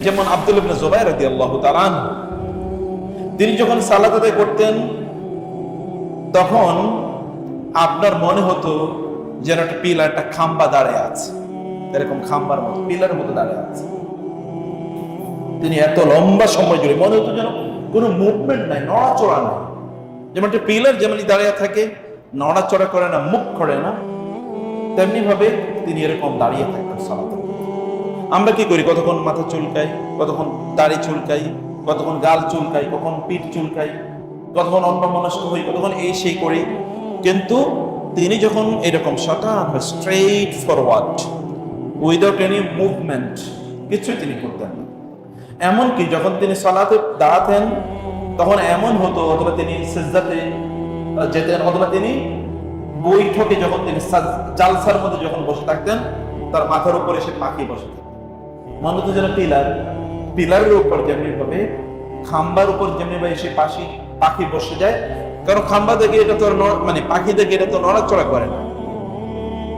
যেমন আব্দুল ইবনে জুবাইর রাদিয়াল্লাহু তাআলা তিনি যখন সালাত আদায় করতেন, তখন আপনার মনে হতো যেন একটা পিলার, একটা খাম্বা দাঁড়িয়ে আছে। এরকম খাম্বার মতো, পিলারের মতো দাঁড়িয়ে আছে। তিনি এত লম্বা সময় জুড়ে মনে হতো যেন কোনো মুভমেন্ট নাই, নড়াচড়া নাই। যেমন একটা পিলার যেমন দাঁড়িয়ে থাকে, নড়াচড়া করে না, মুখ করে না তেমনি ভাবে তিনি এরকম দাঁড়িয়ে থাকতেন সালাতে। আমরা কি করি? কতক্ষণ মাথা চুলকাই? কতক্ষণ দাড়ি চুলকাই? কতক্ষণ গাল চুলকাই? কখন পিঠ চুলকাই? কতক্ষণ অন্য মনস্ক হই? কতক্ষণ এই সেই করি। কিন্তু তিনি যখন এরকম শটান straight forward without any movement কিছুই তিনি করতেন না। এমনকি যখন তিনি সালাতে দাঁড়াতেন, তখন এমন হতো অথবা তিনি সেজদাতে যেতেন, অথবা তিনি বৈঠকে যখন তিনি জালসার মধ্যে যখন বসে থাকতেন, তার মাথার উপরে সে পাখি বসে থাকতেন মনে হতো যেন পিলার, পিলারের উপর যেমনি ভাবে, খাম্বার উপর যেমনি ভাবে সে পাখি পাখি বসে যায়, কারণ খাম্বা দেখে এটা তো মানে পাখি দেখে এটা তো নড়াচড়া করে না।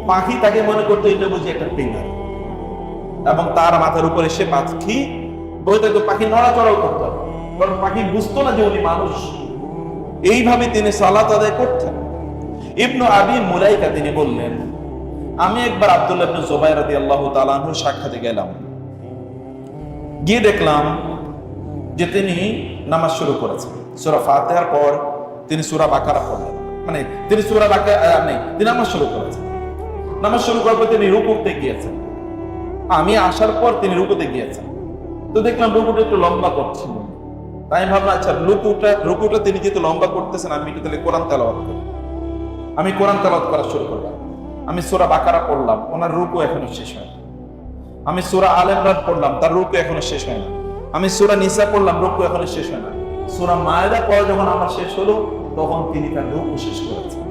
পাখি তাকে মনে করতো এটা বুঝি একটা পিলার। এবং তার মাথার উপরে সে পাখি বই থাকতো পাখি নড়াচড়াও করতো। কারণ পাখি বুঝতো না যে উনি মানুষ। এইভাবে তিনি সালাত আদায় করতেন। ইবনু আবি মুলাইকা তিনি বললেন, আমি একবার আব্দুল্লাহ ইবনে জুবাইর রাদিয়াল্লাহু তাআলা সাক্ষাতে গেলাম। গিয়ে দেখলাম যে তিনি নামাজ শুরু করেছেন। সূরা ফাতিহার পর তিনি সূরা বাকারা পড়লেন। মানে তিনি সুরা বাকারা নেই, তিনি নামাজ শুরু করেছেন। নামাজ শুরু করার পর তিনি রুকুতে গিয়েছেন। আমি আসার পর তিনি রুকুতে গিয়েছেন। তো দেখলাম রুকুটা একটু লম্বা করছেন তাই ভাবলাম আচ্ছা রুকুটা রুকুটা তিনি যেহেতু লম্বা করতেছেন, আমি একটু তাহলে কোরআন তেলাওয়াত করি। আমি কোরআন তেলাওয়াত করা শুরু করলাম। আমি সূরা বাকারা পড়লাম। ওনার রুকু এখনও শেষ হয় না আমি সূরা আল ইমরান পড়লাম, তার রুকু এখনও শেষ হয় না। আমি সূরা নিসা পড়লাম, রুকু এখনও শেষ হয় না। সূরা মায়েদা পড়া যখন আমার শেষ হলো, তখন তিনি তার রুকু শেষ করেছেন।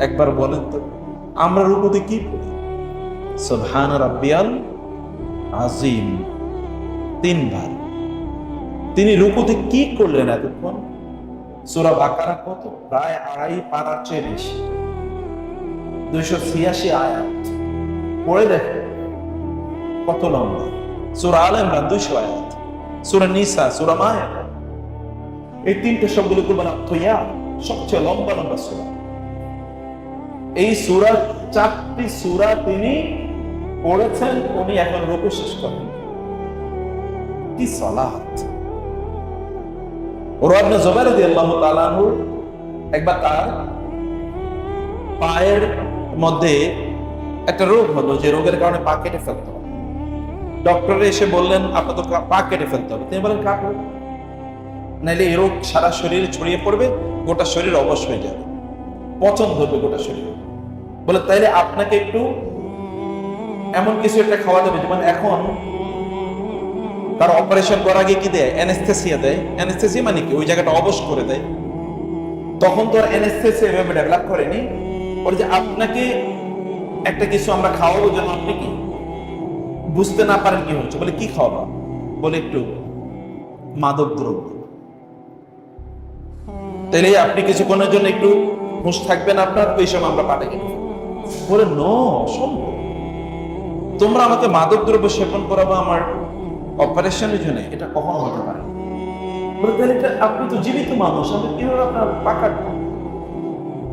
একবার বলেন তো, আমরা রুকুতে কি পড়ি? সুবহান রাব্বিয়াল আজিম তিনবার। তিনি রুকুতে কি করলেন এতক্ষণ? সূরা বাকারা কত? প্রায় আড়াই পারার চেয়ে বেশি। দুইশো ছিয়াশি আয়াত। পড়ে দেখো। কত লম্বা। সূরা আল ইমরান দুইশো আয়াত। সূরা নিসা, সূরা মায়েদা। এই তিনটে করবেন সবচেয়ে লম্বা লম্বা সূরা। এই সূরা চারটি সূরা তিনি পড়েছেন, উনি এখন রুকু শেষ করেন। কি সালাত। ওরাবনে জুবাইর রাদিয়াল্লাহু তাআলা আনহু একবার তার পায়ের মধ্যে একটা রোগ হলো যে রোগের কারণে পা কেটে ফেলতে হবে। ডক্টর এসে বললেন আপনার তো পা কেটে ফেলতে হবে। তিনি বলেন কাটো। নাইলে এই রোগ সারা শরীরে ছড়িয়ে পড়বে, গোটা শরীর অবশ হয়ে যাবে। পচন ধরবে গোটা শরীরে। বলে, তাইলে আপনাকে একটু এমন কিছু একটা খাওয়াতে হবে, যেমন এখন তার অপারেশন করার আগে কি দেয়? অ্যানেস্থেসিয়া দেয়। অ্যানেস্থেসিয়া মানে কি? ওই জায়গাটা অবশ করে দেয়। তখন তো আর অ্যানেস্থেসিয়া এভাবে ডেভেলপ করেনি। বলে যে, আপনাকে একটা কিছু আমরা খাওয়াবো যেন আপনি কি বুঝতে না পারেন কি হচ্ছে। বলে, কি খাওয়াবো? বলে, একটু মাদক দ্রব্য। তাহলে আপনি কিছুক্ষণের জন্য একটু হুঁশ থাকবেন আপনার, ওই সময় আমরা পাঠে গেলাম। বলে, নো অসম্ভব তোমরা আমাকে মাদক দ্রব্য সেবন করাবো আমার অপারেশনের জন্য। এটা কখনো হতে পারে আপনি তো জীবিত মানুষ আমি কীভাবে আপনার পাকা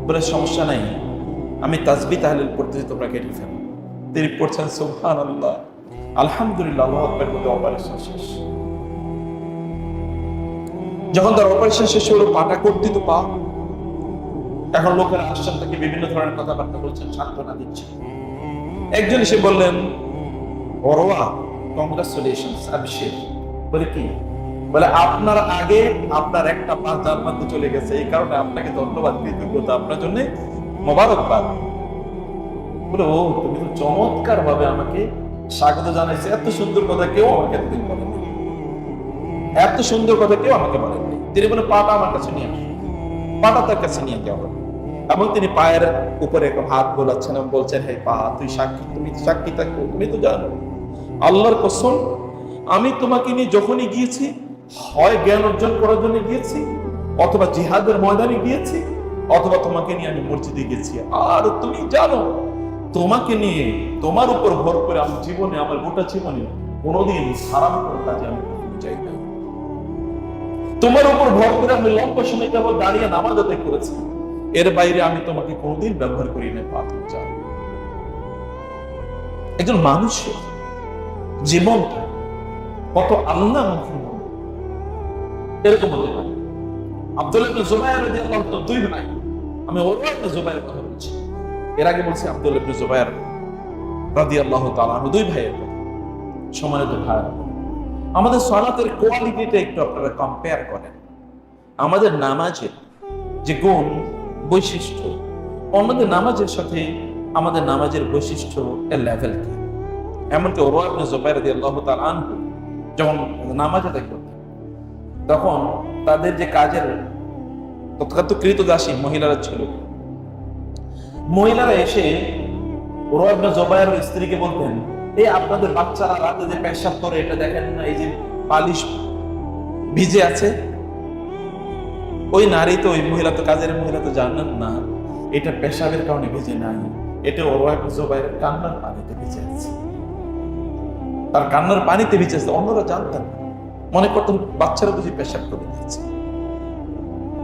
বলে, সমস্যা নাই। আমি তাজবি তাহলিল পড়তেছি, তোমরা কেটে ফেলো। তিনি পড়ছেন সুবহান আল্লাহ আলহামদুলিল্লাহ, আল্লাহ মধ্যে অপারেশন শেষ। যখন তার অপারেশন শেষ হলো, পাটা কর্তিত পা। এখন লোকেরা আসছেন তাকে বিভিন্ন ধরনের কথাবার্তা বলছেন, সান্ত্বনা দিচ্ছেন। একজন এসে বললেন, বড়োয়া কংগ্রাচুলেশন অভিষেক বলে কি? বলে, আপনার আগে আপনার একটা পা জান্নাতে চলে গেছে, এই কারণে আপনাকে ধন্যবাদ, কৃতজ্ঞতা। আপনার জন্য মোবারকবাদ। বলে ও তুমি তো চমৎকার ভাবে আমাকে স্বাগত জানাইছে। এত সুন্দর কথা কেউ আমাকে এতদিন বলেনি। এত সুন্দর কথা কেউ আমাকে বলেননি তিনি বলে, পাটা আমার কাছে নিয়ে আসো। পাটা তার কাছে নিয়ে হলো। এবং তিনি পায়ের উপরে হাত বোলাচ্ছেন এবং বলছেন, হে পা, তুই সাক্ষী, তুমি সাক্ষী থাকো, তুমি তো জানো। আল্লাহর কসম, আমি তোমাকে নিয়ে যখনই গিয়েছি, হয় জ্ঞান অর্জন করার জন্য গিয়েছি, অথবা জিহাদের ময়দানে গিয়েছি অথবা তোমাকে নিয়ে আমি মসজিদে গেছি। আর তুমি জানো, তোমাকে নিয়ে, তোমার উপর ভর করে আমার জীবনে, আমার গোটা জীবনে কোনোদিন হারাম কোনো কাজে আমি যাই না তোমার উপর ভর করে আমি লম্বা সময় কেবল দাঁড়িয়ে নামাজ আদায় করেছি। এর বাইরে আমি তোমাকে কোনোদিন ব্যবহার করি না পাথর যাও একজন মানুষের জীবনটা কত আল্লাহ এরকম হতে পারে। আব্দুল তাআলা দুই ভাই। আমি ওরওয়া ইবনে জুবাইর কথা বলছি। এর আগে বলছি আব্দুল ইবনে জুবাইর রাদিয়াল্লাহু দুই ভাইয়ের কথা। সম্মানিত আমাদের সালাতের কোয়ালিটিটা একটু আপনারা কম্পেয়ার করেন। আমাদের নামাজের যে গুণ, বৈশিষ্ট্য, অন্যদের নামাজের সাথে আমাদের নামাজের বৈশিষ্ট্য এর লেভেল কি? এমনকি ওরওয়া ইবনে জুবাইর রাদিয়াল্লাহু তাআলা আনহু, যখন নামাজ আদায় করতেন, তখন তাদের যে কাজের তৎকাত কৃতদাসী মহিলারা ছিল। মহিলারা এসে জবায়ের স্ত্রীকে বলতেন, এই আপনাদের বাচ্চারা রাতে যে পেশাব করে, এটা দেখেন না, এই যে পালিশ ভিজে আছে। ওই নারী তো, ওই মহিলা তো, কাজের মহিলা তো না। এটা পেশাবের কারণে ভিজে নাই। এটা জবাইয়ের কান্নার পানিতে ভিজে আছে। তার কান্নার পানিতে ভিজে আছে, অন্যরা জানতেন মনে করতেন বাচ্চারা বুঝি পেশাব করে দিয়েছে।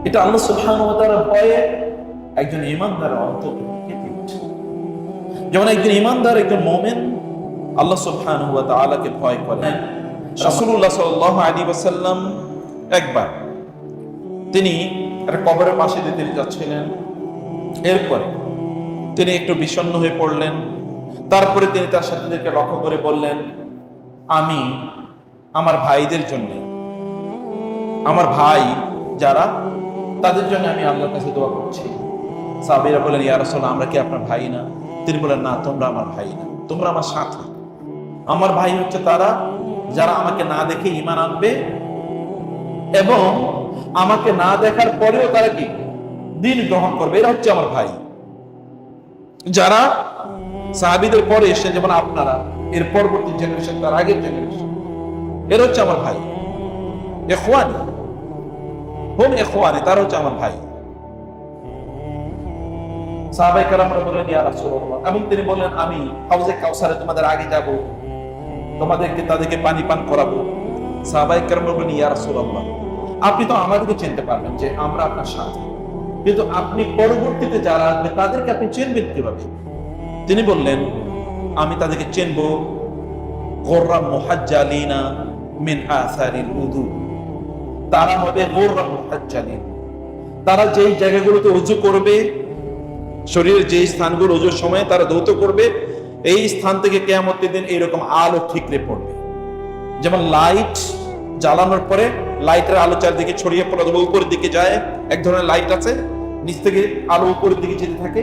এটা আল্লাহ তাআলার ভয়ে একজন ইমানদার কেঁপে ওঠে যেমন একজন ইমানদার একজন মোমেন আল্লাহ সুবহানাহু ওয়া তাআলাকে ভয় করে। রাসূলুল্লাহ সাল্লাল্লাহু আলাইহি ওয়াসাল্লাম একবার তিনি একটা কবরের পাশে দিয়ে তিনি যাচ্ছিলেন। এরপরে তিনি একটু বিষণ্ণ হয়ে পড়লেন। তারপরে তিনি তার সাথীদেরকে লক্ষ্য করে বললেন আমি আমার ভাইদের জন্য আমার ভাই যারা তাদের জন্য আমি আল্লাহর কাছে দোয়া করছি। সাবিরা বলেন ইয়া রাসূল আমরা কি আপনার ভাই না? তিনি বলেন না, তোমরা আমার ভাই না। তোমরা আমার সাথী। আমার ভাই হচ্ছে তারা যারা আমাকে না দেখে ঈমান আনবে এবং আমাকে না দেখার পরেও তারা কি? দিন গ্রহণ করবে। এরা হচ্ছে আমার ভাই। যারা সাহাবিদের পরে এসে, যেমন আপনারা, এর পরবর্তী জেনারেশন তার আগের জেনারেশন এরা হচ্ছে আমার ভাই। এখওয়ানি তারা হচ্ছে আমার ভাই। সাহাবাই ইয়া রাসূলুল্লাহ। এবং তিনি বললেন, আমি হাউজে কাউসারে তোমাদের আগে যাব, তোমাদেরকে তাদেরকে পানি পান করাবো। সাহাবাই ইয়া রাসূলুল্লাহ। আপনি তো আমাদেরকে চিনতে পারবেন যে আমরা আপনার সাথে। কিন্তু আপনি পরবর্তীতে যারা আসবে, তাদেরকে আপনি চিনবেন কীভাবে? তিনি বললেন, আমি তাদেরকে চিনব গোর্রা মুহাজ্জালিনা মিন আসারিল উদু। তারা হবে তারা যেই জায়গাগুলোতে উজু করবে, শরীরের যে স্থানগুলো উজুর সময় তারা দৌত করবে, এই স্থান থেকে কেয়ামতের দিন এইরকম আলো ঠিকরে পড়বে। যেমন লাইট জ্বালানোর পরে লাইটের আলো চারদিকে ছড়িয়ে পড়া উপরের দিকে যায়, এক ধরনের লাইট আছে, নিচ থেকে আলো উপরের দিকে যেতে থাকে।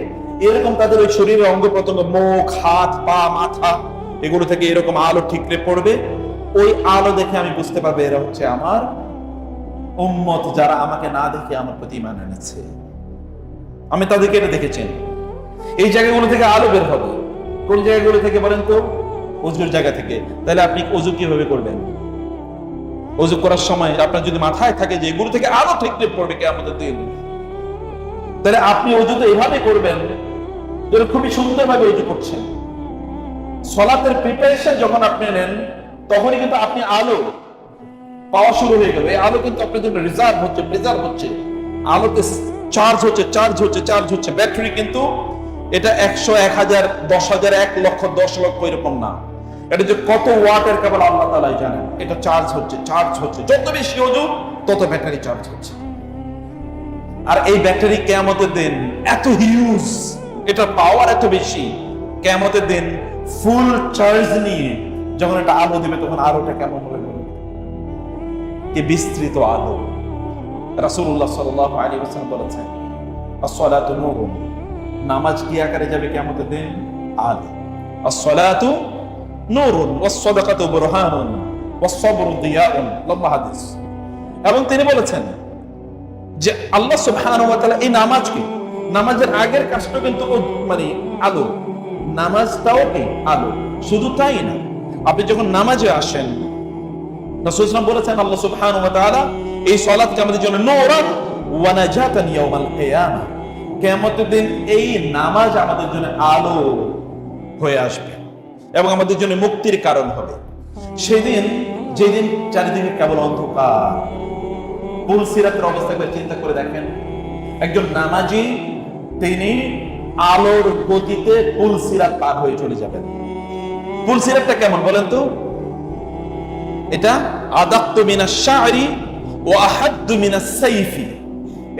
এরকম তাদের ওই শরীরের অঙ্গ প্রত্যঙ্গ, মুখ, হাত, পা, মাথা, এগুলো থেকে এরকম আলো ঠিকরে পড়বে। ওই আলো দেখে আমি বুঝতে পারব এরা হচ্ছে আমার উম্মত যারা আমাকে না দেখে আমার প্রতি ইমান এনেছে। আমি তাদেরকে এটা দেখেছেন এই জায়গাগুলো থেকে আলো বের হবে। কোন জায়গাগুলো থেকে বলেন তো? অজুর জায়গা থেকে। তাহলে আপনি অজু কীভাবে করবেন? অজু করার সময় আপনার যদি মাথায় থাকে যে এগুলো থেকে আলো ঠিকরে পড়বে কে আমাদের দিন। তাহলে আপনি অজু তো এভাবে করবেন খুবই সুন্দরভাবে অজু করছেন। সলাতের প্রিপারেশন যখন আপনি নেন, তখনই কিন্তু আপনি আলো পাওয়া শুরু হয়ে গেল। এই আলো কিন্তু আপনার জন্য রিজার্ভ হচ্ছে প্রিজার্ভ হচ্ছে। আলোতে চার্জ হচ্ছে চার্জ হচ্ছে চার্জ হচ্ছে। ব্যাটারি কিন্তু এটা একশো, এক হাজার, দশ হাজার, এক লক্ষ, দশ লক্ষ এরকম না। এটা যে কত ওয়াটের কেবল আল্লাহ তালাই জানেন। এটা চার্জ হচ্ছে চার্জ হচ্ছে। যত বেশি ওজু তত ব্যাটারি চার্জ হচ্ছে। আর এই ব্যাটারি কেয়ামতের দিন এত হিউজ এটা পাওয়ার এত বেশি, কেয়ামতের দিন ফুল চার্জ নিয়ে যখন এটা আলো দিবে, তখন আলোটা কেমন হবে? কি বিস্তৃত আলো। রাসূলুল্লাহ সাল্লাল্লাহু আলাইহি ওয়াসাল্লাম বলেছেন as-salatu নামাজ কি আকারে যাবে কিয়ামতের দিন? আলো। as-salatu নূরুন। was-সাদাকাতু বুরহানুন। was-সাবরু দিয়াউন। লম্বা হাদিস। এবং তিনি বলেছেন যে, আল্লাহ সুবহানাহু ওয়া তাআলা এই নামাজকে, নামাজের আগের কাজটা কিন্তু মানে আলো। নামাজটাও কি আলো। শুধু তাই না, আপনি যখন নামাজে আসেন রাসূল সাল্লাল্লাহু আলাইহি বলেছেন, আল্লাহ সুবহানাহু ওয়া তাআলা এই সালাতকে আমাদের জন্য নূরান ওয়া নাজাতান ইয়াউমাল কিয়ামা। কিয়ামতের দিন এই নামাজ আমাদের জন্য আলো হয়ে আসবে এবং আমাদের জন্য মুক্তির কারণ হবে। সেদিন, যেদিন চারিদিকে কেবল অন্ধকার পুল সিরাতের অবস্থা চিন্তা করে দেখেন, একজন নামাজি, তিনি আলোর গতিতে পুল সিরাত পার হয়ে চলে যাবেন। পুল সিরাতটা কেমন বলেন তো? এটা আদাক্তু মিনাশ শা'রি ও আহাদ্দু মিনাস সাইফি।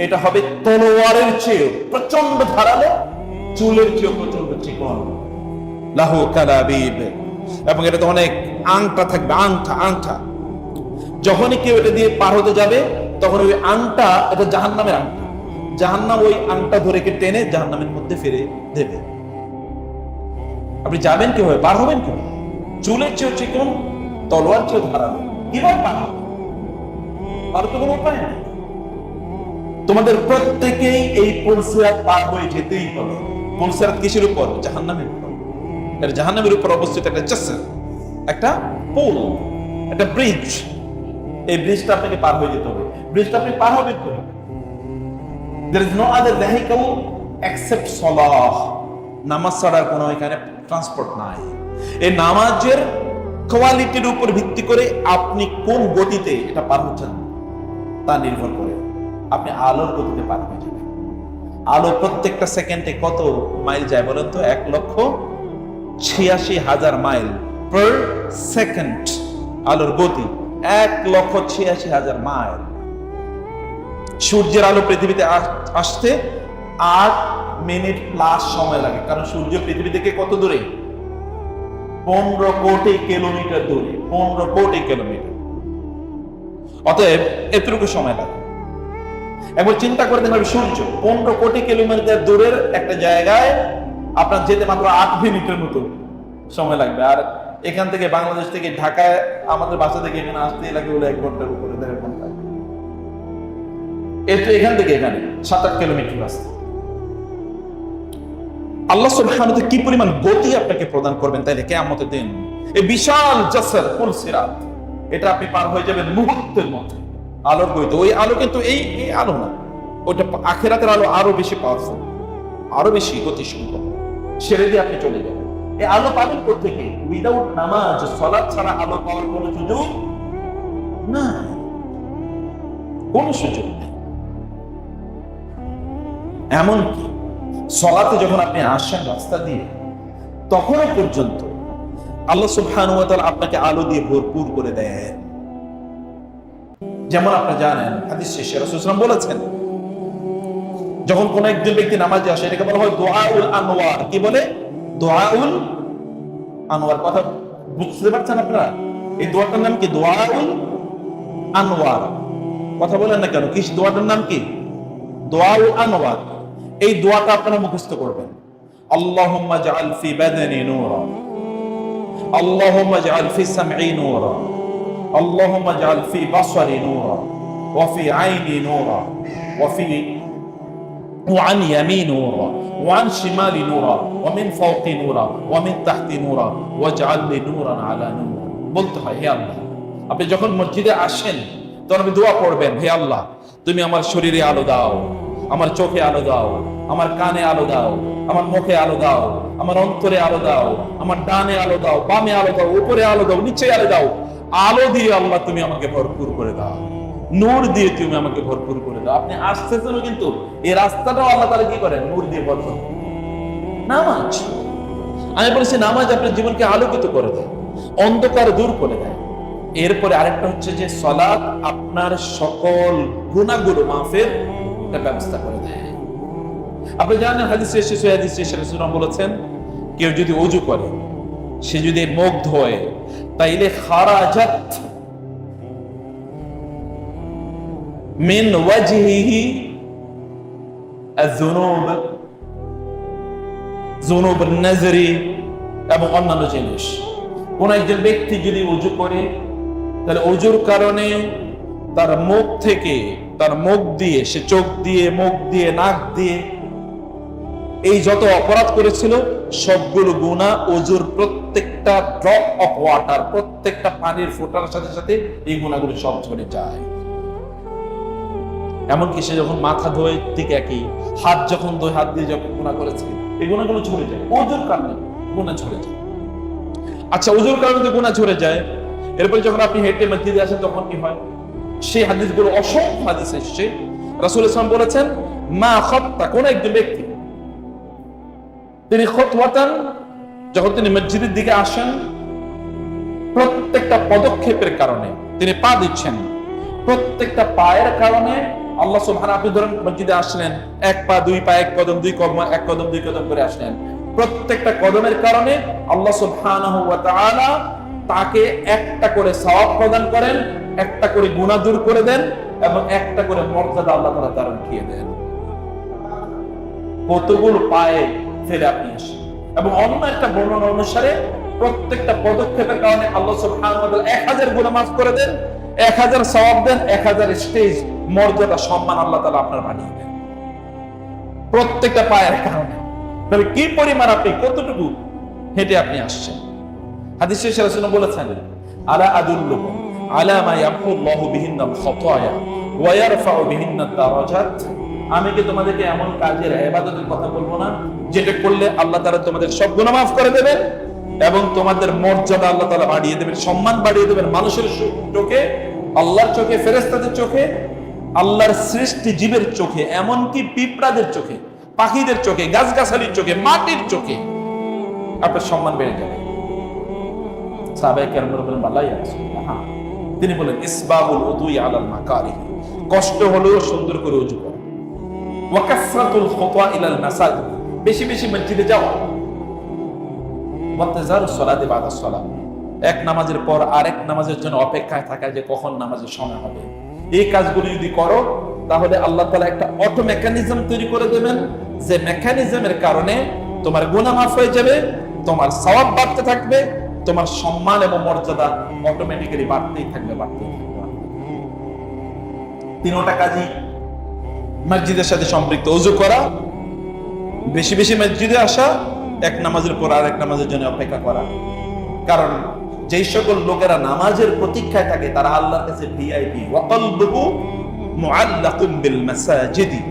এটা হবে তলোয়ারের চেয়ে প্রচণ্ড ধারালো, চুলের চেয়ে প্রচণ্ড চিকন। লাহু কালাবিব। এবং এটাতে অনেক আংটা থাকবে আংটা আংটা যখনই কেউ এটা দিয়ে পার হতে যাবে, তখন ওই আংটা, এটা জাহান্নামের আংটা। জাহান্নাম ওই আংটা ধরে কে টেনে জাহান্নামের মধ্যে ফিরে দেবে। আপনি যাবেন কীভাবে? পার হবেন কীভাবে? চুলের চেয়েও চিকন তলোয়ার চেয়েও ধারালো। কীভাবে? আর তো কোনো উপায় নেই। তোমাদের প্রত্যেকেই এই পুলসিরাত পার হয়ে যেতেই হবে। পুলসিরাত কিসের উপর? জাহান্নামের উপর। এটা জাহান্নামের উপর অবস্থিত একটা একটা একটা ব্রিজ। এই ব্রিজটা আপনাকে পার হয়ে যেতে হবে। ব্রিজটা আপনি পার হবেন তো no other vehicle except salah নামাজ ছাড়ার কোনো এখানে ট্রান্সপোর্ট নাই। এই নামাজের কোয়ালিটির উপর ভিত্তি করে আপনি কোন গতিতে এটা পার হচ্ছেন তা নির্ভর করে। আপনি আলোর গতিতে পার হয়ে যাবেন। আলো প্রত্যেকটা সেকেন্ডে কত মাইল যায় বলেন তো? এক লক্ষ ছিয়াশি হাজার মাইল পার সেকেন্ড আলোর গতি। এক লক্ষ ছিয়াশি হাজার মাইল। সূর্যের আলো পৃথিবীতে আস- আসতে আট মিনিট প্লাস সময় লাগে। কারণ সূর্য পৃথিবী থেকে কত দূরে? পনেরো কোটি কিলোমিটার দূরে, পনেরো কোটি কিলোমিটার। অতএব এতটুকু সময় লাগে একবার চিন্তা করে দেখবেন সূর্য পনেরো কোটি কিলোমিটার দূরের একটা জায়গায় আপনার যেতে মাত্র আট মিনিটের মতো সময় লাগবে। আর এখান থেকে বাংলাদেশ থেকে ঢাকায়, আমাদের বাসা থেকে এখানে আসতে লাগে বলে এক ঘণ্টার উপরে দেড় ঘণ্টা। এখান থেকে এখানে সাত আট কিলোমিটার রাস্তা। আল্লাহ সুবহানাহু ওয়া কি পরিমাণ গতি আপনাকে প্রদান করবেন তাইলে কিয়ামতের দিন? এই বিশাল জাসর পুল সিরাত, এটা আপনি পার হয়ে যাবেন মুহূর্তের মধ্যে। আলোর গতি ওই আলো কিন্তু এই এই আলো না। ওটা আখেরাতের আলো আরও বেশি পাওয়ারফুল আরও বেশি গতি সম্পন্ন ছেড়ে দিয়ে আপনি চলে যাবেন। এই আলো পাবেন থেকে উইদাউট নামাজ, সলাৎ ছাড়া আলো পাওয়ার কোনো সুযোগ না কোনো সুযোগ নেই। এমনকি সলাতে যখন আপনি আসেন রাস্তা দিয়ে, তখনও পর্যন্ত আল্লাহ সুবহানাহু আপনাকে আলো দিয়ে ভরপুর করে দেন। যেমন আপনি জানেন, হাদিস শেষে রাসূলুল্লাহ বলেছেন, যখন কোন একজন ব্যক্তি নামাজে আসে, এটাকে বলা হয় দোয়াউল আনোয়ার। কি বলে? দোয়াউল আনোয়ার। কথা বুঝতে পারছেন আপনারা? এই দোয়াটার নাম কি? দোয়াউল আনোয়ার। কথা বলেন না কেন? কি দোয়াটার নাম কি? দোয়াউল আনোয়ার। এই দোয়াটা আপনারা মুখস্থ করবেন আল্লাহুম্মা জাআল ফি বাদানি নূরা اللهم اجعل في سمعي نورا اللهم اجعل في بصري نورا وفي عيني نورا وفي وعن يمين نورا وعن شمالي نورا ومن فوقي نورا ومن تحتي نورا واجعل لي نورا على نور বলতে হয় হে আল্লাহ আপনি যখন মসজিদে আসেন তখন আপনি দোয়া পড়বেন হে আল্লাহ তুমি আমার শরীরে আলো দাও আমার চোখে আলো দাও, আমার কানে আলো দাও, আমার মুখে আলো দাও, আমার অন্তরে আলো দাও, আমার ডানে আলো দাও, বামে আলো দাও, উপরে আলো দাও, নিচে আলো দাও। আলো দিয়ে আল্লাহ তুমি আমাকে ভরপুর করে দাও। নূর দিয়ে তুমি আমাকে ভরপুর করে দাও। আপনি আসতেছেন কিন্তু? এই রাস্তাটাও আল্লাহ তারা কি করেন? নূর দিয়ে ভরপুর নামাজ। আমি বলেছি, নামাজ আপনার জীবনকে আলোকিত করে দেয়, অন্ধকার দূর করে দেয়। এরপরে আরেকটা হচ্ছে যে, সলাৎ আপনার সকল গুণাগুলো মাফের একটা ব্যবস্থা করে দেয়। আপনি জানেন হাদিস শেষে সৈয়াদিস শেষে রাসূলুল্লাহ বলেছেন, কেউ যদি অজু করে, সে যদি মুখ ধোয় তাইলে খারাজাত মিন ওয়াজহিহি আয-যুনুব, যুনুব নাজরি এবং অন্যান্য জিনিস। কোন একজন ব্যক্তি যদি উজু করে, তাহলে উজুর কারণে তার মুখ থেকে তার মুখ দিয়ে, সে চোখ দিয়ে, মুখ দিয়ে, নাক দিয়ে এই যত অপরাধ করেছিল, সবগুলো গুণা অজুর প্রত্যেকটা ড্রপ অফ ওয়াটার প্রত্যেকটা পানির ফোটার সাথে সাথে এই গুণাগুলো সব ঝরে যায়। এমনকি সে যখন মাথা ধোয়, ঠিক একই। হাত যখন ধোয়, হাত দিয়ে যখন গুণা করেছে এই গুণাগুলো ঝরে যায়। অজুর কারণে গুণা ঝরে যায়। আচ্ছা উজুর কারণে তো গুণা ঝরে যায়। এরপরে যখন আপনি হেঁটে মসজিদে আসেন, তখন কি হয়? সেই হাদিসগুলো অসংখ্য হাদিস এসছে। রাসূল ইসলাম বলেছেন, মা খত্তা কোন একজন ব্যক্তি তিনি খতওয়াতান, যখন তিনি মসজিদের দিকে আসেন, প্রত্যেকটা পদক্ষেপের কারণে তিনি পা দিচ্ছেন। প্রত্যেকটা পায়ের কারণে আল্লাহ সুবহান আপনি ধরেন মসজিদে আসলেন, এক পা, দুই পা, এক কদম, দুই কদম, এক কদম, দুই কদম করে আসলেন। প্রত্যেকটা কদমের কারণে আল্লাহ সুবহানাহু ওয়া তাআলা তাকে একটা করে সওয়াব প্রদান করেন, একটা করে গুনাহ দূর করে দেন এবং একটা করে মর্যাদা আল্লাহ তাআলা তার উঠিয়ে দেন। কতগুলো পায়ে ফেলে আপনি আসেন। এবং অন্য একটা বর্ণনা অনুসারে প্রত্যেকটা পদক্ষেপের কারণে আল্লাহ ওয়া তাআলা 1000 গুনাহ মাফ করে দেন 1000 সওয়াব দেন 1000 স্টেজ মর্যাদা, সম্মান আল্লাহ তাআলা আপনার বানিয়ে দেন। প্রত্যেকটা পায়ের কারণে। তাহলে কি পরিমাণ আপনি কতটুকু হেঁটে আপনি আসছেন? বলেছেন, আলা আলা আমি কি তোমাদেরকে এমন কাজের কথা বলব না, যেটা করলে আল্লাহ তোমাদের সব মাফ করে এবং তোমাদের মর্যাদা আল্লাহ তাআলা বাড়িয়ে দেবেন, সম্মান বাড়িয়ে দেবেন মানুষের চোখে, আল্লাহর চোখে, ফেরেশতাদের চোখে, আল্লাহর সৃষ্টি জীবের চোখে, এমনকি পিঁপড়াদের চোখে, পাখিদের চোখে, গাছগাছালির চোখে, মাটির চোখে। আপনার সম্মান বেড়ে যাবে। হ্যাঁ। তিনি বলেন ইসবাবুল উদুই আলাল মাকারি কষ্ট হলেও সুন্দর করে উজু করো। ওয়া কাসরাতুল খুতওয়া ইলাল বেশি বেশি মসজিদে যাও। ওয়ান্তাজারু সালাতি এক নামাজের পর আরেক নামাজের জন্য অপেক্ষায় থাকা যে কখন নামাজের সময় হবে। এই কাজগুলো যদি করো, তাহলে আল্লাহ তাআলা একটা অটো মেকানিজম তৈরি করে দেবেন, যে মেকানিজমের কারণে তোমার গুনাহ মাফ হয়ে যাবে, তোমার সওয়াব বাড়তে থাকবে তোমার সম্মান এবং মর্যাদা অটোমেটিক্যালি বাড়তেই থাকবে বাড়তেই থাকবে। তিনোটা কাজই মসজিদের সাথে সম্পৃক্ত। অজু করা, বেশি বেশি মসজিদে আসা, এক নামাজের পর আরেক নামাজের জন্য অপেক্ষা করা। কারণ যেই সকল লোকেরা নামাজের প্রতীক্ষায় থাকে, তারা আল্লাহর কাছে ভিআইপি ওয়াকলবুহু মুআল্লাকুম বিল মাসাজিদি।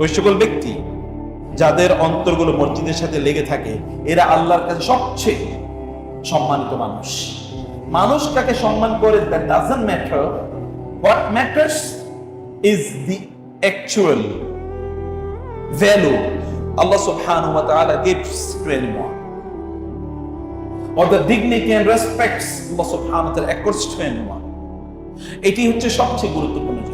ওই সকল ব্যক্তি যাদের অন্তরগুলো মসজিদের সাথে লেগে থাকে, এরা আল্লাহর কাছে সবচেয়ে সম্মানিত মানুষ। মানুষ কাকে সম্মান করে that doesn't matter what matters is the actual value আল্লাহ সুবহান ওয়া তাআলা দ্য ডিগনিটি অ্যান্ড রেসপেক্টস আল্লাহ সুবহান ওয়া তাআলা অ্যাকর্ডস এটি হচ্ছে সবচেয়ে গুরুত্বপূর্ণ